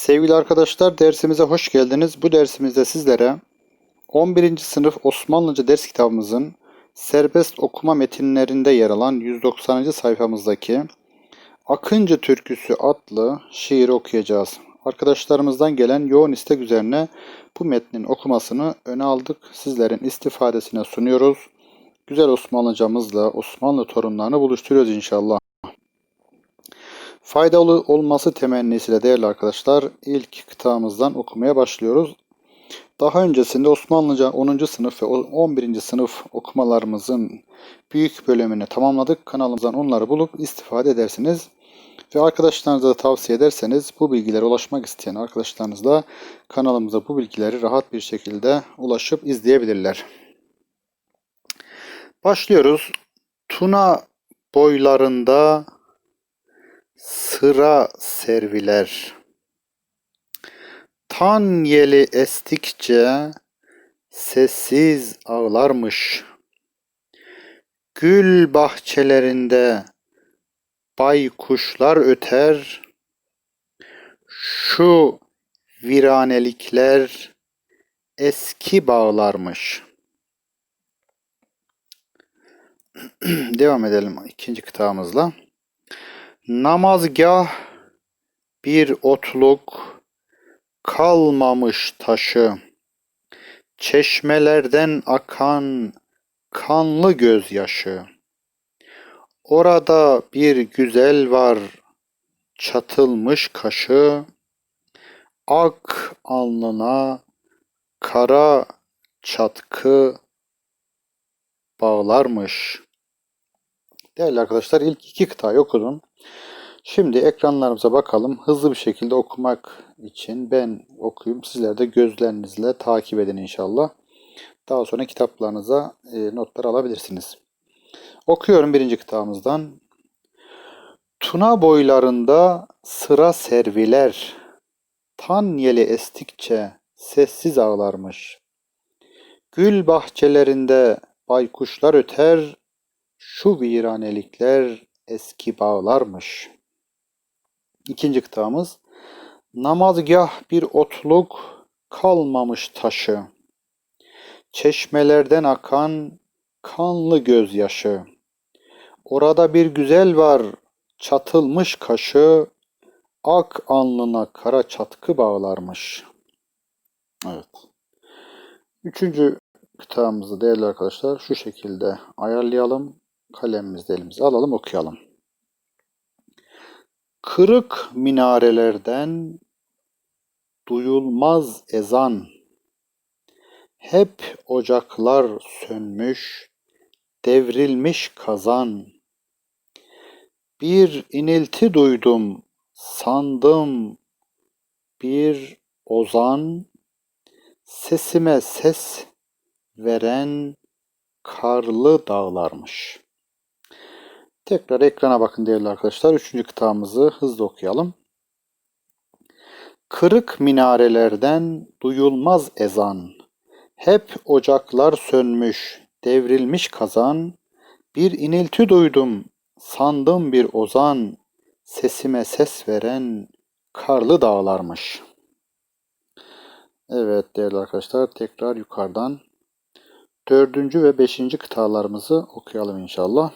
Sevgili arkadaşlar dersimize hoş geldiniz. Bu dersimizde sizlere 11. sınıf Osmanlıca ders kitabımızın serbest okuma metinlerinde yer alan 190. sayfamızdaki Akıncı Türküsü adlı şiiri okuyacağız. Arkadaşlarımızdan gelen yoğun istek üzerine bu metnin okumasını öne aldık. Sizlerin istifadesine sunuyoruz. Güzel Osmanlıcamızla Osmanlı torunlarını buluşturuyoruz inşallah. Faydalı olması temennisiyle değerli arkadaşlar ilk kıtamızdan okumaya başlıyoruz. Daha öncesinde Osmanlıca 10. sınıf ve 11. sınıf okumalarımızın büyük bölümünü tamamladık. Kanalımızdan onları bulup istifade edersiniz. Ve arkadaşlarınıza da tavsiye ederseniz bu bilgilere ulaşmak isteyen arkadaşlarınızla kanalımıza bu bilgileri rahat bir şekilde ulaşıp izleyebilirler. Başlıyoruz. Tuna boylarında sıra serviler. Tan yeli estikçe sessiz ağlarmış. Gül bahçelerinde baykuşlar öter. Şu viranelikler eski bağlarmış. Devam edelim ikinci kıtamızla. Namazgah bir otluk kalmamış taşı. Çeşmelerden akan kanlı gözyaşı. Orada bir güzel var çatılmış kaşı. Ak alnına kara çatkı bağlarmış. Değerli arkadaşlar ilk iki kıtayı okudum. Şimdi ekranlarımıza bakalım. Hızlı bir şekilde okumak için ben okuyayım. Sizler de gözlerinizle takip edin inşallah. Daha sonra kitaplarınıza e, notlar alabilirsiniz. Okuyorum birinci kitabımızdan. Tuna boylarında sıra serviler, tan yeli estikçe sessiz ağlarmış. Gül bahçelerinde baykuşlar öter, şu viranelikler eski bağlarmış. İkinci kıtamız. Namazgah bir otluk kalmamış taşı. Çeşmelerden akan kanlı gözyaşı. Orada bir güzel var çatılmış kaşı. Ak alnına kara çatkı bağlarmış. Evet. Üçüncü kıtamızı değerli arkadaşlar şu şekilde ayarlayalım. Kalemimizi elimize alalım okuyalım. Kırık minarelerden duyulmaz ezan. Hep ocaklar sönmüş, devrilmiş kazan. Bir inilti duydum, sandım bir ozan. Sesime ses veren karlı dağlarmış. Tekrar ekrana bakın değerli arkadaşlar. Üçüncü kıtamızı hızlı okuyalım. Kırık minarelerden duyulmaz ezan. Hep ocaklar sönmüş, devrilmiş kazan. Bir inilti duydum, sandım bir ozan. Sesime ses veren karlı dağlarmış. Evet değerli arkadaşlar tekrar yukarıdan dördüncü ve beşinci kıtalarımızı okuyalım inşallah.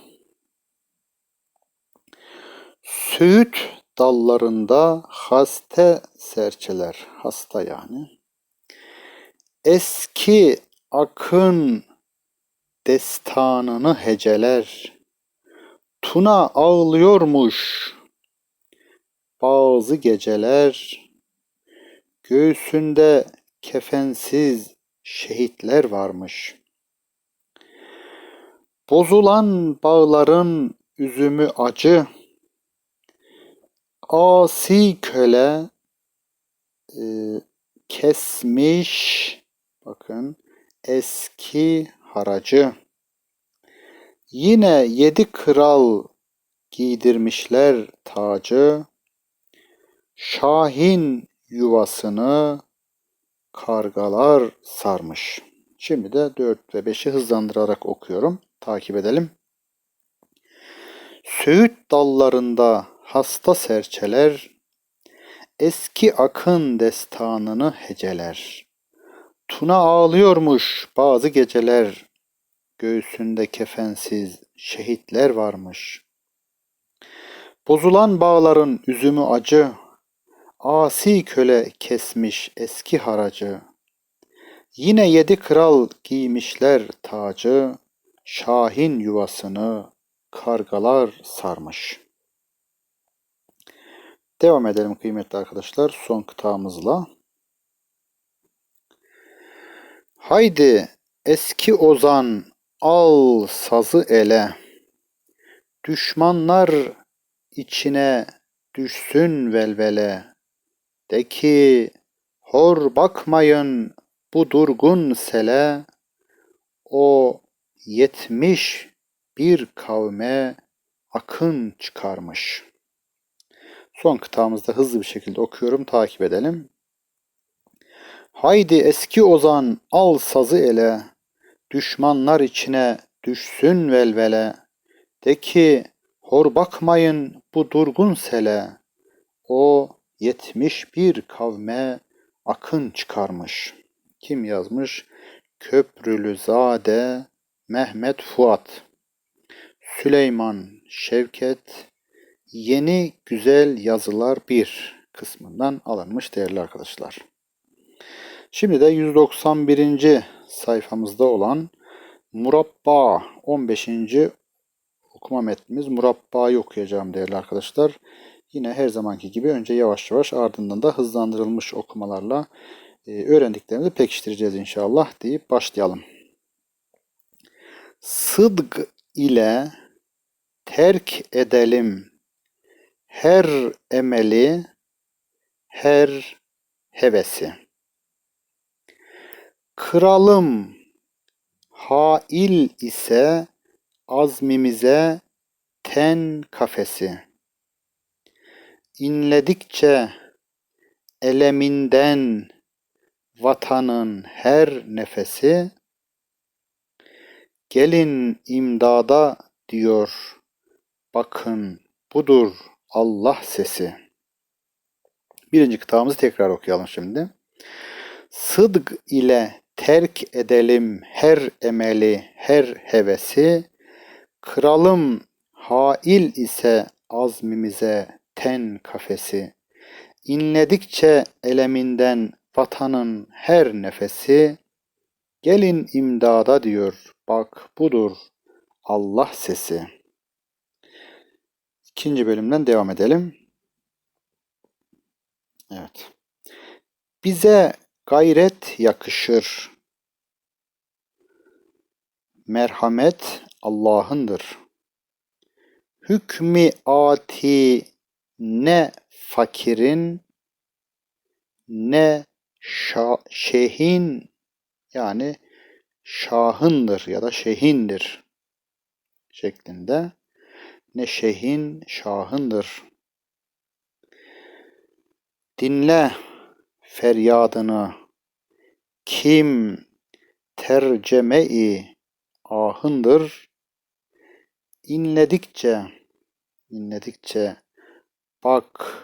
Söğüt dallarında haste serçeler, hasta yani. Eski akın destanını heceler. Tuna ağlıyormuş bazı geceler. Göğsünde kefensiz şehitler varmış. Bozulan bağların üzümü acı. Asi köle e, kesmiş bakın eski haracı. Yine yedi kral giydirmişler tacı. Şahin yuvasını kargalar sarmış. Şimdi de 4 ve 5'i hızlandırarak okuyorum. Takip edelim. Söğüt dallarında hasta serçeler, Eski akın destanını heceler. Tuna ağlıyormuş bazı geceler. Göğsünde kefensiz şehitler varmış. Bozulan bağların üzümü acı. Asi köle kesmiş eski haracı. Yine yedi kral giymişler tacı. Şahin yuvasını kargalar sarmış. Devam edelim kıymetli arkadaşlar son kıtamızla. Haydi eski ozan al sazı ele. Düşmanlar içine düşsün velvele. De ki hor bakmayın bu durgun sele. O yetmiş bir kavme akın çıkarmış. Son kıtamızda hızlı bir şekilde okuyorum, takip edelim. Haydi eski ozan al sazı ele, düşmanlar içine düşsün velvele. De ki hor bakmayın bu durgun sele, o yetmiş bir kavme akın çıkarmış. Kim yazmış? Köprülü Zade Mehmet Fuat Süleyman Şevket Yeni Güzel Yazılar 1 kısmından alınmış değerli arkadaşlar. Şimdi de 191. sayfamızda olan Murabba 15. okuma metnimiz Murabba'yı okuyacağım değerli arkadaşlar. Yine her zamanki gibi önce yavaş yavaş ardından da hızlandırılmış okumalarla e, öğrendiklerimizi pekiştireceğiz inşallah deyip başlayalım. Sıdg ile terk edelim her emeli, her hevesi. Kralım hail ise azmimize ten kafesi. İnledikçe eleminden vatanın her nefesi gelin imdada diyor bakın budur Allah sesi. Birinci kıtamızı tekrar okuyalım şimdi. Sıdg ile terk edelim her emeli, her hevesi. Kralım hail ise azmimize ten kafesi. İnledikçe eleminden vatanın her nefesi. Gelin imdada diyor, bak budur Allah sesi.'' İkinci bölümden devam edelim. Evet. Bize gayret yakışır. Merhamet Allah'ındır. Hükmü ati ne fakirin ne şehin yani şahındır ya da şehindir şeklinde ne şeyhin şahındır. Dinle feryadını kim terceme-i ahındır. İnledikçe, inledikçe bak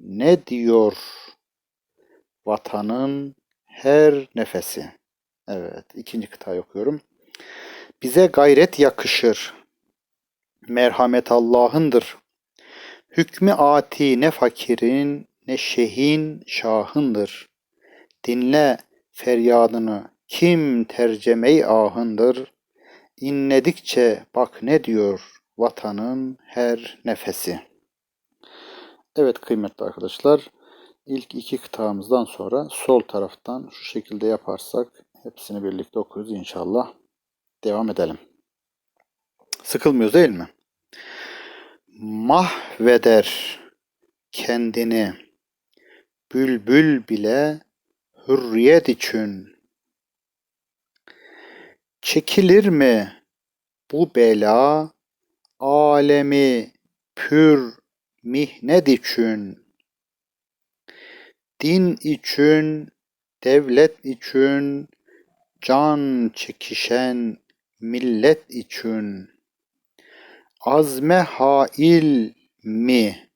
ne diyor vatanın her nefesi. Evet, ikinci kıtayı okuyorum. Bize gayret yakışır. Merhamet Allah'ındır. Hükmü ati ne fakirin ne şehin şahındır. Dinle feryadını kim tercemey ahındır. İnledikçe bak ne diyor vatanın her nefesi. Evet kıymetli arkadaşlar ilk iki kıtamızdan sonra sol taraftan şu şekilde yaparsak hepsini birlikte okuruz inşallah. Devam edelim. Sıkılmıyoruz değil mi? Mahveder kendini bülbül bile hürriyet için. Çekilir mi bu bela alemi pür mihnet için? Din için, devlet için, can çekişen millet için azme hail mi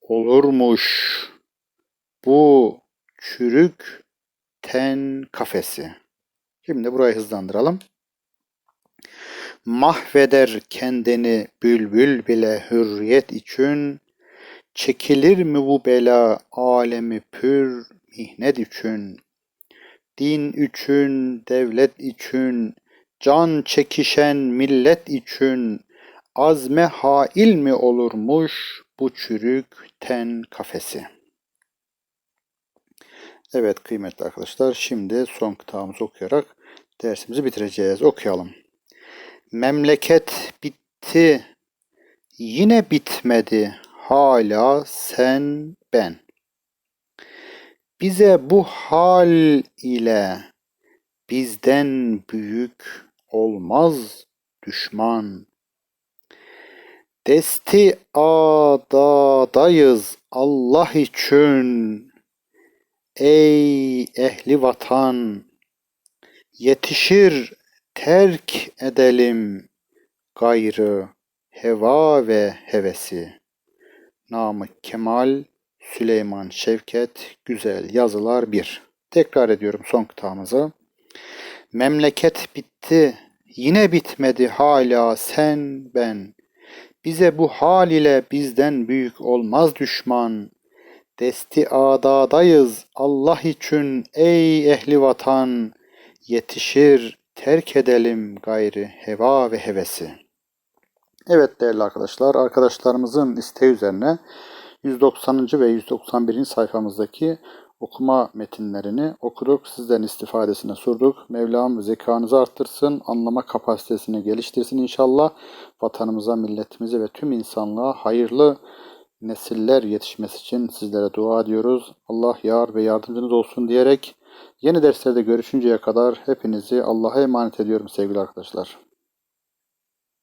olurmuş bu çürük ten kafesi. Şimdi burayı hızlandıralım. Mahveder kendini bülbül bile hürriyet için, çekilir mi bu bela alemi pür mihnet için, din için, devlet için, can çekişen millet için, azme hail mi olurmuş bu çürük ten kafesi? Evet kıymetli arkadaşlar şimdi son kitabımızı okuyarak dersimizi bitireceğiz. Okuyalım. Memleket bitti, yine bitmedi hala sen ben. Bize bu hal ile bizden büyük olmaz düşman. Desti adadayız Allah için. Ey ehli vatan, yetişir terk edelim gayrı heva ve hevesi. Namık Kemal, Süleyman Şevket, Güzel Yazılar 1. Tekrar ediyorum son kitabımızı. Memleket bitti, yine bitmedi hala sen ben. Bize bu hal ile bizden büyük olmaz düşman. Desti adadayız Allah için ey ehli vatan. Yetişir terk edelim gayri heva ve hevesi. Evet değerli arkadaşlar, arkadaşlarımızın isteği üzerine 190. ve 191. sayfamızdaki okuma metinlerini okuduk. Sizden istifadesine sorduk. Mevlam zekanızı arttırsın, anlama kapasitesini geliştirsin inşallah. Vatanımıza, milletimize ve tüm insanlığa hayırlı nesiller yetişmesi için sizlere dua ediyoruz. Allah yar ve yardımcınız olsun diyerek yeni derslerde görüşünceye kadar hepinizi Allah'a emanet ediyorum sevgili arkadaşlar.